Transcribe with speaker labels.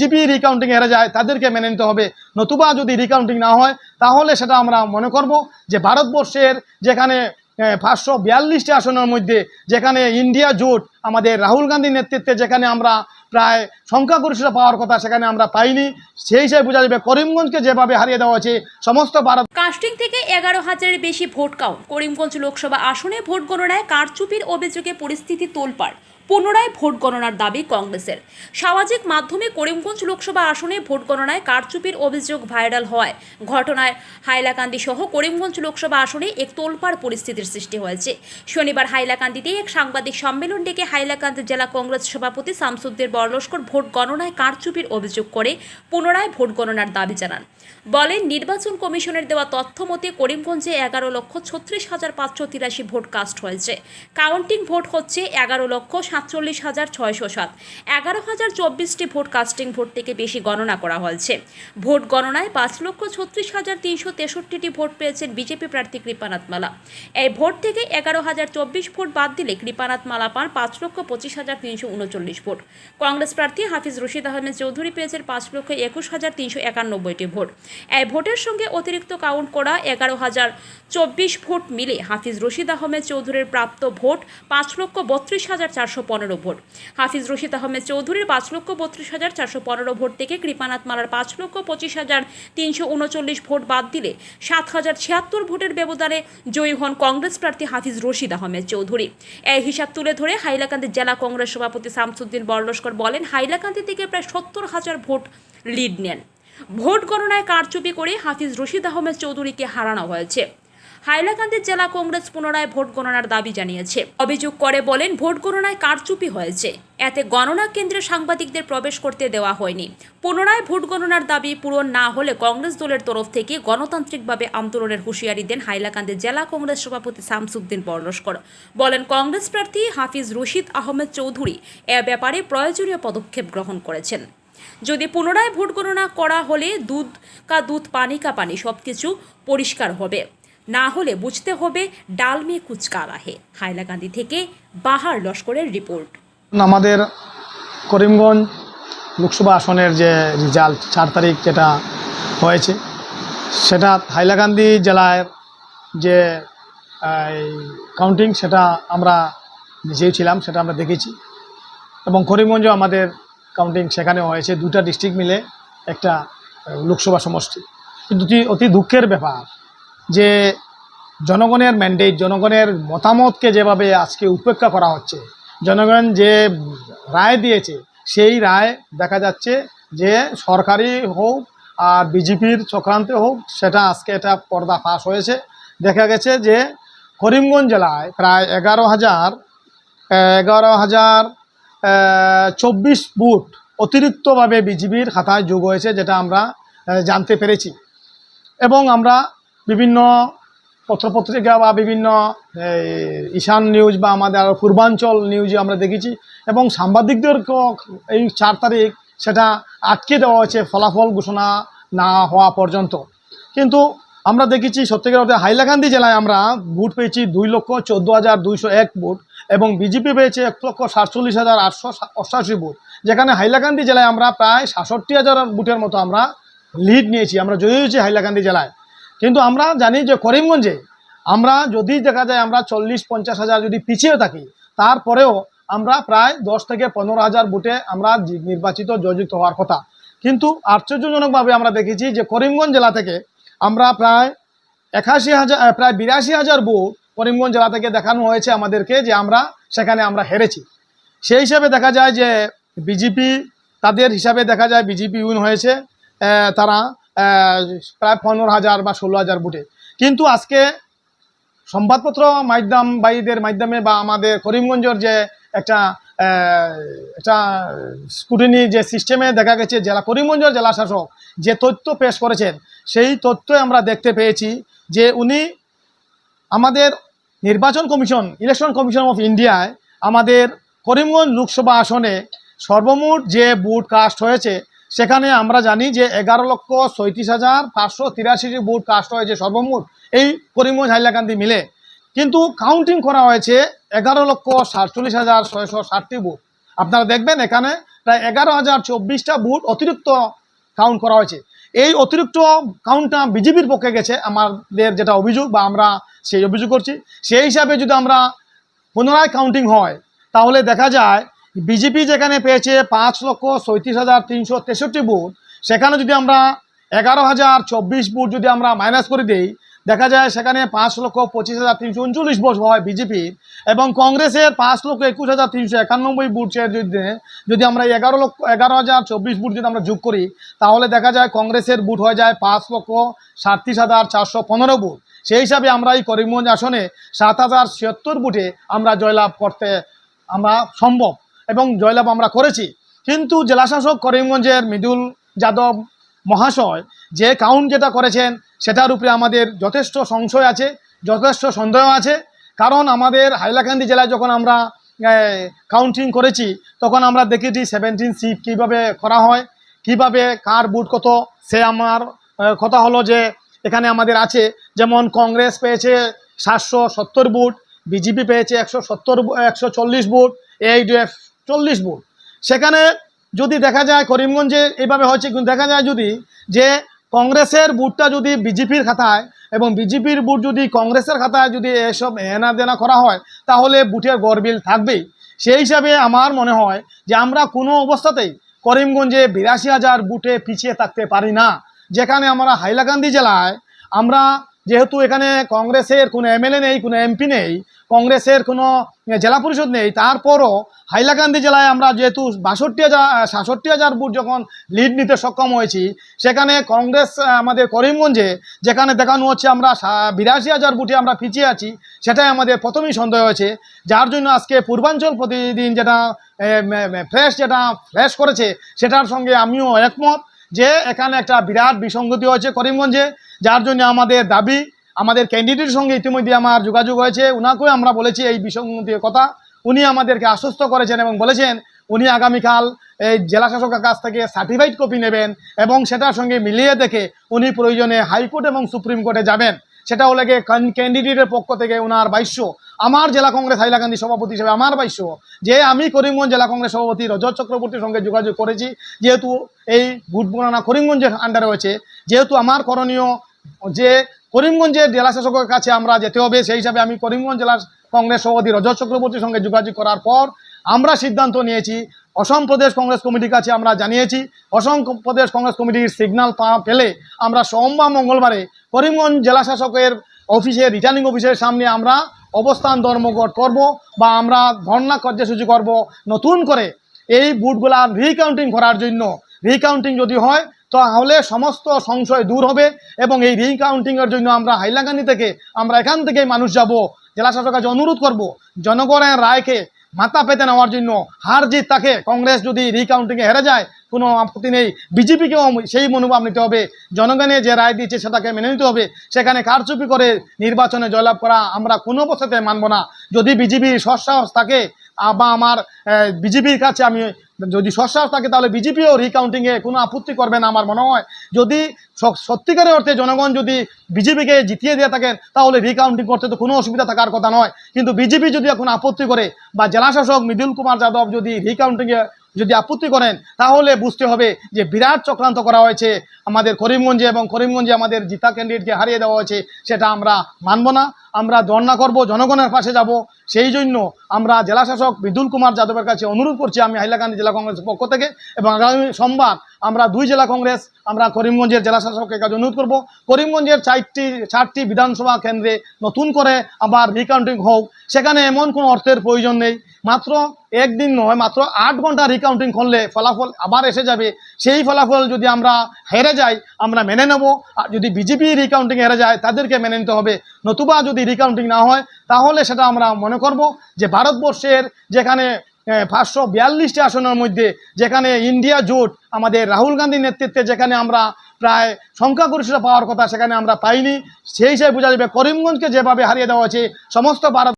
Speaker 1: BJP recounting হেরে যায়, তাদেরকে মেনে নিতে হবে। নতুবা যদি রিকাউন্টিং না হয়, তাহলে সেটা আমরা মনে করব যে ভারতবর্ষের যেখানে পাঁচশো বিয়াল্লিশটি আসনের মধ্যে, যেখানে ইন্ডিয়া জোট, আমাদের রাহুল গান্ধীর নেতৃত্বে যেখানে আমরা প্রায় সংখ্যাগরিষ্ঠতা পাওয়ার কথা সেখানে আমরা পাইনি, সেই হিসেবে বোঝা যাবে করিমগঞ্জকে যেভাবে হারিয়ে দেওয়া হয়েছে, সমস্ত ভারত
Speaker 2: কাস্টিং থেকে এগারো হাজারের বেশি ভোট কাউন্ট করিমগঞ্জ লোকসভা আসনে ভোট গণনায় কারচুপির অভিযোগে পরিস্থিতি তোলপাড়। পুনরায় ভোট গণনার দাবি কংগ্রেসের। সামাজিক মাধ্যমে করিমগঞ্জ লোকসভা আসনে ভোট গণনায় কারচুপির অভিযোগ ভাইরাল হওয়ায় ঘটনায় হাইলাকান্দি সহ করিমগঞ্জ লোকসভা আসনে এক তোলপাড় পরিস্থিতির সৃষ্টি হয়েছে। শনিবার হাইলাকান্দিতে এক সাংবাদিক সম্মেলন ডেকে হাইলাকান্দি জেলা কংগ্রেস সভাপতি শামসুদ্দিন বরলস্কর ভোট গণনায় কারচুপির অভিযোগ করে পুনরায় ভোট গণনার দাবি জানান। বলেন, নির্বাচন কমিশনের দেওয়া তথ্য মতে করিমগঞ্জে এগারো লক্ষ ছত্রিশ হাজার পাঁচশো তিরাশি ভোট কাস্ট হয়েছে। কাউন্টিং ভোট হচ্ছে এগারো লক্ষ সাতচল্লিশ হাজার ছয়শো সাত। এগারো হাজার চব্বিশটি ভোট কাস্টিং ভোট থেকে বেশি গণনা করা হয়েছে। ভোট গণনায় পাঁচ লক্ষ ছত্রিশ হাজার তিনশো তেষট্টিটি ভোট পেয়েছেন বিজেপি প্রার্থী কৃপানাথ মালা। এই ভোট থেকে এগারো হাজার চব্বিশ ভোট বাদ দিলে কৃপানাথ মালা পান পাঁচ লক্ষ পঁচিশ হাজার তিনশো উনচল্লিশ ভোট। কংগ্রেস প্রার্থী হাফিজ রশিদ আহমেদ চৌধুরী পেয়েছেন পাঁচ লক্ষ একুশ হাজার তিনশো একানব্বইটি ভোট। এই ভোটের সঙ্গে অতিরিক্ত কাউন্ট করা এগারো হাজার চব্বিশ ভোট মিলে হাফিজ রশিদ আহমেদ চৌধুরীর প্রাপ্ত ভোট পাঁচ লক্ষ বত্রিশ হাজার চারশো পনেরো ভোট। হাফিজ রশিদ আহমেদ চৌধুরীর পাঁচ লক্ষ বত্রিশ হাজার চারশো পনেরো ভোট থেকে কৃপানাথ মালার পাঁচ লক্ষ পঁচিশ হাজার তিনশো উনচল্লিশ ভোট বাদ দিলে সাত হাজার ছিয়াত্তর ভোটের ব্যবধানে জয়ী হন কংগ্রেস প্রার্থী হাফিজ রশিদ আহমেদ চৌধুরী। এই হিসাব তুলে ধরে হাইলাকান্দি জেলা কংগ্রেস সভাপতি শামসুদ্দিন বরলস্কর বলেন, হাইলাকান্দি থেকে প্রায় সত্তর হাজার ভোট লিড নেন। ভোট গণনায় কারচুপি করে হাফিজ রশিদ আহমেদ চৌধুরীকে হারানো হয়েছে। হাইলাকান্দি জেলা কংগ্রেস পুনরায় ভোট গণনার দাবি জানিয়েছে। অভিযোগ করে বলেন, ভোট গণনায় কারচুপি হয়েছে। এতে গণনা কেন্দ্রে সাংবাদিকদের প্রবেশ করতে দেওয়া হয়নি। পুনরায় ভোট গণনার দাবি পূরণ না হলে কংগ্রেস দলের তরফ থেকে গণতান্ত্রিকভাবে আন্দোলনের হুঁশিয়ারি দেন হাইলাকান্দি জেলা কংগ্রেস সভাপতি শামসুদ্দিন পরলস্কর বলেন, কংগ্রেস প্রার্থী হাফিজ রশিদ আহমেদ চৌধুরী এ ব্যাপারে প্রয়োজনীয় পদক্ষেপ গ্রহণ করেছেন। যদি পুনরায় ভোট গণনা করা হলে দুধ কা দুধ, পানি কা পানি সব কিছু পরিষ্কার হবে। না হলে বুঝতে হবে ডাল মে কুচকা রাহে। হাইলাকান্দি থেকে বাহার লস্করের রিপোর্ট।
Speaker 1: আমাদের করিমগঞ্জ লোকসভা আসনের যে রেজাল্ট চার তারিখ যেটা হয়েছে, সেটা হাইলাকান্দি জেলার যে কাউন্টিং সেটা আমরা নিজেই ছিলাম, সেটা আমরা দেখেছি। এবং করিমগঞ্জও আমাদের কাউন্টিং সেখানে হয়েছে, দুটা ডিস্ট্রিক্ট মিলে একটা লোকসভা সমষ্টি। কিন্তু অতি দুঃখের ব্যাপার যে জনগণের ম্যান্ডেট জনগণের মতামতকে যেভাবে আজকে উপেক্ষা করা হচ্ছে, জনগণ যে রায় দিয়েছে, সেই রায় দেখা যাচ্ছে যে সরকারি হোক আর বিজেপির চক্রান্তে হোক, সেটা আজকে এটা পর্দা ফাঁস হয়েছে। দেখা গেছে যে করিমগঞ্জ জেলায় প্রায় এগারো হাজার এগারো হাজার চব্বিশ বুট অতিরিক্তভাবে বিজেপির খাতায় যোগ হয়েছে, যেটা আমরা জানতে পেরেছি। এবং আমরা বিভিন্ন পত্রপত্রিকা বা বিভিন্ন ঈশান নিউজ বা আমাদের পূর্বাঞ্চল নিউজে আমরা দেখেছি এবং সাংবাদিকদেরকেও এই চার তারিখ সেটা আটকে দেওয়া হয়েছে, ফলাফল ঘোষণা না হওয়া পর্যন্ত। কিন্তু আমরা দেখেছি সত্যিকার অর্থে হাইলাকান্দি জেলায় আমরা ভোট পেয়েছি দুই লক্ষ চোদ্দ হাজার দুইশো এক ভোট এবং বিজেপি পেয়েছে এক লক্ষ সাতচল্লিশ হাজার আটশো অষ্টাশি ভোট। যেখানে হাইলাকান্দি জেলায় আমরা প্রায় সাতষট্টি হাজার ভোটের মতো আমরা লিড নিয়েছি। আমরা জয়ী হয়েছি হাইলাকান্দি জেলায় কিন্তু আমরা জানি যে করিমগঞ্জে আমরা যদি দেখা যায় আমরা চল্লিশ, পঞ্চাশ হাজার যদি পিছিয়ে থাকি, তারপরেও আমরা প্রায় দশ থেকে পনেরো হাজার ভোটে আমরা নির্বাচিত জয়যুক্ত হওয়ার কথা। কিন্তু আশ্চর্যজনকভাবে আমরা দেখেছি যে করিমগঞ্জ জেলা থেকে আমরা প্রায় একাশি হাজার প্রায় বিরাশি হাজার ভোট করিমগঞ্জ জেলা থেকে দেখানো হয়েছে আমাদেরকে যে আমরা সেখানে আমরা হেরেছি। সেই হিসাবে দেখা যায় যে বিজেপি, তাদের হিসাবে দেখা যায় বিজেপি উইন হয়েছে। তারা প্রায় পনেরো হাজার বা ষোলো হাজার বুটে কিন্তু আজকে সংবাদপত্র মাধ্যম বাইদের মাধ্যমে বা আমাদের করিমগঞ্জের যে একটা একটা স্কুটিনি যে সিস্টেমে দেখা গেছে, জেলা করিমগঞ্জের জেলা শাসক যে তথ্য পেশ করেছেন, সেই তথ্য আমরা দেখতে পেয়েছি যে উনি আমাদের নির্বাচন কমিশন ইলেকশন কমিশন অফ ইন্ডিয়ায় আমাদের করিমগঞ্জ লোকসভা আসনে সর্বমোট যে বুট কাস্ট হয়েছে সেখানে আমরা জানি যে এগারো লক্ষ ছয়ত্রিশ হাজার পাঁচশো তিরাশিটি বুট কাস্ট হয়েছে, সর্বমোট এই করিমগঞ্জ, হাইলাকান্দি মিলে। কিন্তু কাউন্টিং করা হয়েছে এগারো লক্ষ সাতচল্লিশ হাজার ছয়শো ষাটটি বুট আপনারা দেখবেন এখানে প্রায় এগারো হাজার চব্বিশটা বুথ অতিরিক্ত কাউন্ট করা হয়েছে। এই অতিরিক্ত কাউন্টটা বিজেপির পক্ষে গেছে, আমাদের যেটা অভিযোগ বা আমরা সেই অভিযোগ করছি। সেই হিসাবে যদি আমরা পুনরায় কাউন্টিং হয়, তাহলে দেখা যায় বিজেপি যেখানে পেয়েছে পাঁচ লক্ষ সৈঁত্রিশ হাজার তিনশো তেষট্টি বুথ, সেখানে যদি আমরা এগারো হাজার চব্বিশ বুথ যদি আমরা মাইনাস করে দিই, দেখা যায় সেখানে পাঁচ লক্ষ পঁচিশ হাজার তিনশো উনচল্লিশ ভোট হয় বিজেপির এবং কংগ্রেসের পাঁচ লক্ষ একুশ হাজার তিনশো একানব্বই বুথের যদি যদি আমরা এগারো লক্ষ, এগারো হাজার চব্বিশ বুথ যদি আমরা যোগ করি, তাহলে দেখা যায় কংগ্রেসের বুথ হয়ে যায় পাঁচ লক্ষ সাতত্রিশ হাজার চারশো পনেরো বুথ। সেই হিসাবে আমরা এই করিমগঞ্জ আসনে সাত হাজার ছিয়াত্তর বুথে আমরা জয়লাভ করতে আমরা সম্ভব। এবং জয়লাভ আমরা করেছি। কিন্তু জেলাশাসক করিমগঞ্জের মৃদুল যাদব মহাশয় যে কাউন্ট যেটা করেছেন, সেটার উপরে আমাদের যথেষ্ট সংশয় আছে, যথেষ্ট সন্দেহ আছে। কারণ আমাদের হাইলাকান্দি জেলায় যখন আমরা কাউন্টিং করেছি, তখন আমরা দেখেছি সেভেন্টিন সিট কীভাবে করা হয়, কীভাবে কার বুট কত, সে আমার কথা হলো যে এখানে আমাদের আছে, যেমন কংগ্রেস পেয়েছে সাতশো সত্তর বুট, বিজেপি পেয়েছে একশো সত্তর একশো চল্লিশ বুট এইডিএফ চল্লিশ বুট সেখানে যদি দেখা যায় করিমগঞ্জে এইভাবে হয়েছে, কিন্তু দেখা যায় যদি যে কংগ্রেসের বুটটা যদি বিজেপির খাতায় এবং বিজেপির বুট যদি কংগ্রেসের খাতায় যদি এসব এনা দেনা করা হয়, তাহলে বুটের গরবিল থাকবেই। সেই হিসাবে আমার মনে হয় যে আমরা কোনো অবস্থাতেই করিমগঞ্জে বিরাশি হাজার বুটে পিছিয়ে থাকতে পারি না। যেখানে আমরা হাইলাকান্দি জেলায় আমরা যেহেতু এখানে কংগ্রেসের কোনো এমএলএ নেই, কোনো এমপি নেই, কংগ্রেসের কোনো জেলা পরিষদ নেই, তারপরও হাইলাকান্দি জেলায় আমরা যেহেতু বাষট্টি হাজার সাতষট্টি হাজার বুট যখন লিড নিতে সক্ষম হয়েছি, সেখানে কংগ্রেস আমাদের করিমগঞ্জে যেখানে দেখানো হচ্ছে আমরা বিরাশি হাজার বুটে আমরা পিছিয়ে আছি, সেটাই আমাদের প্রথমেই সন্দেহ হয়েছে। যার জন্য আজকে পূর্বাঞ্চল প্রতিদিন যেটা ফ্রেশ যেটা ফ্রেশ করেছে, সেটার সঙ্গে আমিও একমত যে এখানে একটা বিরাট বিসঙ্গতি হয়েছে করিমগঞ্জে। যার জন্য আমাদের দাবি, আমাদের ক্যান্ডিডেটের সঙ্গে ইতিমধ্যে আমার যোগাযোগ হয়েছে। ওনাকেও আমরা বলেছি এই বিসঙ্গতির কথা। উনি আমাদেরকে আশ্বস্ত করেছেন এবং বলেছেন, উনি আগামীকাল এই জেলা শাসকের কাছ থেকে সার্টিফাইড কপি নেবেন এবং সেটার সঙ্গে মিলিয়ে দেখে উনি প্রয়োজনে হাইকোর্ট এবং সুপ্রিম কোর্টে যাবেন। সেটা হলে ক্যান্ডিডেটের পক্ষ থেকে ওনার বাইশ্য আমার জেলা কংগ্রেস হাইলাকান্দি সভাপতি হিসেবে আমার বাইশ্য যে আমি করিমগঞ্জ জেলা কংগ্রেস সভাপতি রজত চক্রবর্তীর সঙ্গে যোগাযোগ করেছি, যেহেতু এই গণনা করিমগঞ্জের আন্ডারে রয়েছে, যেহেতু আমার করণীয় যে করিমগঞ্জের জেলা শাসকের কাছে আমরা যেতে হবে, সেই হিসাবে আমি করিমগঞ্জ জেলা কংগ্রেস সভাপতি রজত চক্রবর্তীর সঙ্গে যোগাযোগ করার পর আমরা সিদ্ধান্ত নিয়েছি, অসম প্রদেশ কংগ্রেস কমিটির কাছে আমরা জানিয়েছি, অসম প্রদেশ কংগ্রেস কমিটির সিগন্যাল পেলে আমরা সোমবার, মঙ্গলবারে করিমগঞ্জ জেলা শাসকের অফিসে রিটার্নিং অফিসের সামনে আমরা অবস্থান ধর্মঘট করব বা আমরা ধর্ণা কার্যসূচি করব নতুন করে এই বুটগুলা রিকাউন্টিং করার জন্য রিকাউন্টিং যদি হয় তাহলে সমস্ত সংশয় দূর হবে এবং এই রিকাউন্টিংয়ের জন্য আমরা হাইলাকান্দি থেকে আমরা এখান থেকেই মানুষ যাব। জেলা শাসকের কাছে অনুরোধ করব, জনগণের রায়কে মাথা পেতে নেওয়ার জন্য হার জিত তাকে। কংগ্রেস যদি রিকাউন্টিংয়ে হেরে যায়, কোনো আপত্তি নেই। বিজেপিকেও সেই মনোভাব নিতে হবে। জনগণে যে রায় দিয়েছে সেটাকে মেনে নিতে হবে। সেখানে কারচুপি করে নির্বাচনে জয়লাভ করা আমরা কোনো অবস্থাতে মানব না। যদি বিজেপির সৎসাহস থাকে বা আমার বিজেপির কাছে আমি যদি সস্যাস থাকে, তাহলে বিজেপিও রিকাউন্টিংয়ে কোনো আপত্তি করবে না আমার মনে হয়। যদি সত্যিকারের অর্থে জনগণ যদি বিজেপিকে জিতিয়ে দিয়ে থাকেন, তাহলে রিকাউন্টিং করতে তো কোনো অসুবিধা থাকার কথা নয়। কিন্তু বিজেপি যদি এখন আপত্তি করে, বা জেলাশাসক মৃদুল কুমার যাদব যদি রিকাউন্টিংয়ে যদি আপত্তি করেন, তাহলে বুঝতে হবে যে বিরাট চক্রান্ত করা হয়েছে আমাদের করিমগঞ্জে এবং করিমগঞ্জে আমাদের জিতা ক্যান্ডিডেটকে হারিয়ে দেওয়া হয়েছে, সেটা আমরা মানব না। আমরা ধর্ণা করব, জনগণের পাশে যাব। সেই জন্য আমরা জেলাশাসক বিদুল কুমার যাদবের কাছে অনুরোধ করছি, আমি হাইলাকান্দি জেলা কংগ্রেসের পক্ষ থেকে এবং আগামী সোমবার আমরা দুই জেলা কংগ্রেস, আমরা করিমগঞ্জের জেলা শাসকের কাছে অনুরোধ করব। করিমগঞ্জের চারটি চারটি বিধানসভা কেন্দ্রে নতুন করে আবার রিকাউন্টিং হোক। সেখানে এমন কোনো অর্থের প্রয়োজন নেই। মাত্র একদিন নয়, মাত্র আট ঘণ্টা রিকাউন্টিং করলে ফলাফল আবার এসে যাবে। সেই ফলাফল যদি আমরা হেরে যাই, আমরা মেনে নেব। আর যদি বিজেপি রিকাউন্টিং হেরে যায়, তাদেরকে মেনে নিতে হবে। নতুবা যদি রিকাউন্টিং না হয়, তাহলে সেটা আমরা মনে করব যে ভারতবর্ষের যেখানে পাঁচশো বিয়াল্লিশটি আসনের মধ্যে যেখানে ইন্ডিয়া জোট, আমাদের রাহুল গান্ধীর নেতৃত্বে যেখানে আমরা প্রায় সংখ্যাগরিষ্ঠতা পাওয়ার কথা সেখানে আমরা পাইনি। সেই হিসাবে বোঝা যাবে করিমগঞ্জকে যেভাবে হারিয়ে দেওয়া হয়েছে, সমস্ত ভারত